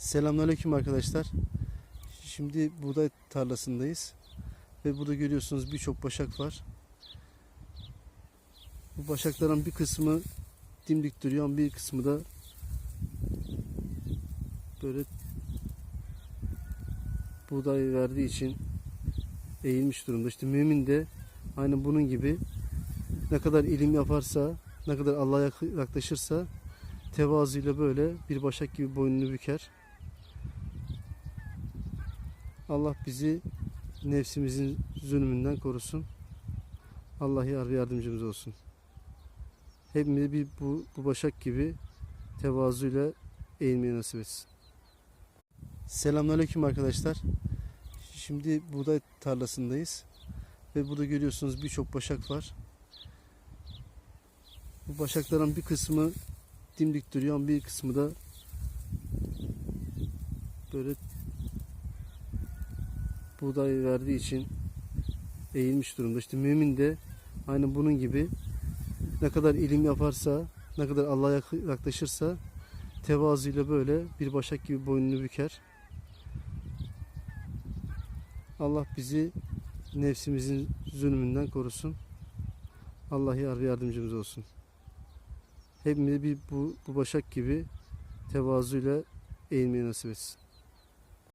Selamünaleyküm arkadaşlar. Şimdi buğday tarlasındayız. Ve burada görüyorsunuz birçok başak var. Bu başakların bir kısmı dimdik duruyor, bir kısmı da böyle buğday verdiği için eğilmiş durumda. İşte mümin de aynı bunun gibi ne kadar ilim yaparsa, ne kadar Allah'a yak- yaklaşırsa tevazuyla böyle bir başak gibi boynunu büker. Allah bizi nefsimizin zulmünden korusun. Allah yar yardımcımız olsun. Hepimize bir bu, bu başak gibi tevazuyla eğilmeyi nasip etsin. Selamünaleyküm arkadaşlar. Şimdi buğday tarlasındayız. Ve burada görüyorsunuz birçok başak var. Bu başakların bir kısmı dimdik duruyor, bir kısmı da böyle buğday verdiği için eğilmiş durumda. İşte mümin de aynı bunun gibi ne kadar ilim yaparsa, ne kadar Allah'a yak- yaklaşırsa tevazuyla böyle bir başak gibi boynunu büker. Allah bizi nefsimizin zulmünden korusun. Allah yar yardımcımız olsun. Hepimize bir bu, bu başak gibi tevazuyla eğilmeyi nasip etsin.